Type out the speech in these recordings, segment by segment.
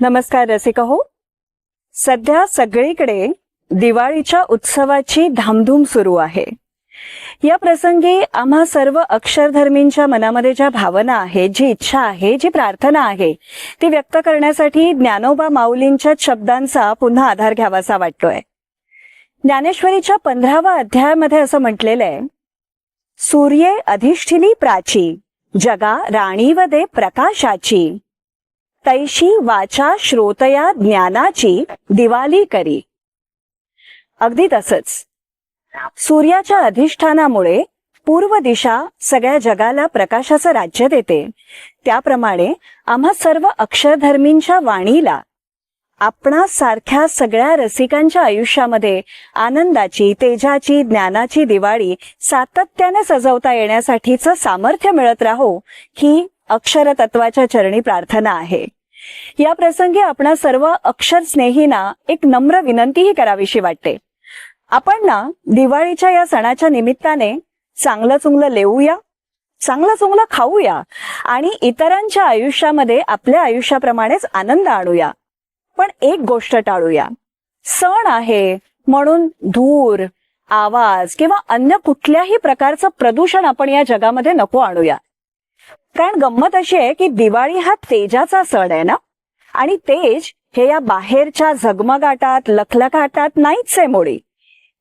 नमस्कार रसिका हो. सध्या सगळीकडे दिवाळीच्या उत्सवाची धामधूम सुरू आहे. या प्रसंगी आम्हा सर्व अक्षरधर्मींच्या मनामध्ये ज्या भावना आहेत जी इच्छा आहे जी प्रार्थना आहे ती व्यक्त करण्यासाठी ज्ञानोबा माऊलींच्या शब्दांचा पुन्हा आधार घ्यावासा वाटतोय. ज्ञानेश्वरीच्या पंधरावा अध्यायामध्ये असं म्हटलेलं आहे सूर्ये अधिष्ठिनी प्राची जगा राणीवदे प्रकाशाची तैशी वाचा श्रोतया ज्ञानाची दिवाली करी. अगदी तसंच. सूर्याच्या अधिष्ठानामुळे पूर्व दिशा सगळ्या जगाला प्रकाशाचं राज्य देते. त्याप्रमाणे आम्हा सर्व अक्षरधर्मींच्या वाणीला आपणा सारख्या सगळ्या रसिकांच्या आयुष्यामध्ये आनंदाची तेजाची ज्ञानाची दिवाळी सातत्याने सजवता येण्यासाठीचं सामर्थ्य मिळत राहो ही अक्षर तत्वाच्या चरणी प्रार्थना आहे. या प्रसंगी आपणा सर्व अक्षर स्नेहींना एक नम्र विनंतीही करावीशी वाटते. आपण ना दिवाळीच्या या सणाच्या निमित्ताने चांगलं चुंगलं लेऊया चांगलं चुंगलं खाऊया आणि इतरांच्या आयुष्यामध्ये आपल्या आयुष्याप्रमाणेच आनंद आणूया. पण एक गोष्ट टाळूया. सण आहे म्हणून धूर आवाज किंवा अन्य कुठल्याही प्रकारचं प्रदूषण आपण या जगामध्ये नको आणूया. कारण गंमत अशी आहे की दिवाळी हा तेजाचा सण आहे ना? आणि तेज हे या बाहेरच्या झगमगाटात लखलखाटात नाहीच आहे मोडी.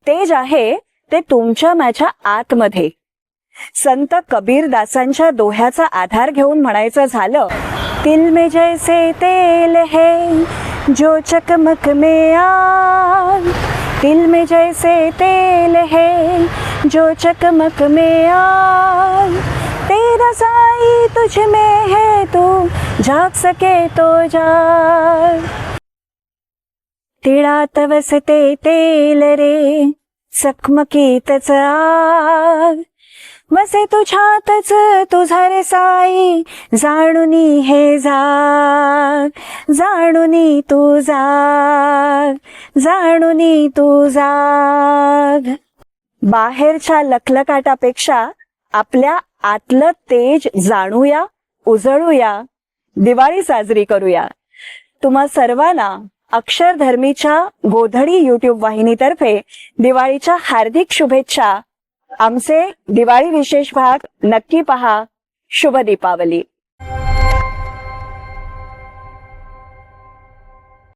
तेज आहे ते तुमच्या माझ्या आतमध्ये. संत कबीरदासांच्या दोह्याचा आधार घेऊन म्हणायचं झालं तिल में जैसे तेल है जो चकमक में आग तिल में जैसे तेल है जो चकमक में आग तुझ में है तू जाग सके तो जाग तिळात वसते तेल रे चकमकीतच आग। वसे तुझ्यातच तुझा रे साई जाणुनी हे जाग जाणुनी तू जाग जाणुनी तू जाग बाहेरच्या लखलकाटापेक्षा आपल्या आतलं तेज जाणूया उजळूया दिवाळी साजरी करूया. तुम्हा सर्वांना अक्षरधर्मीच्या गोधडी युट्यूब वाहिनीतर्फे दिवाळीच्या हार्दिक शुभेच्छा. आमचे दिवाळी विशेष भाग नक्की पहा. शुभ दीपावली.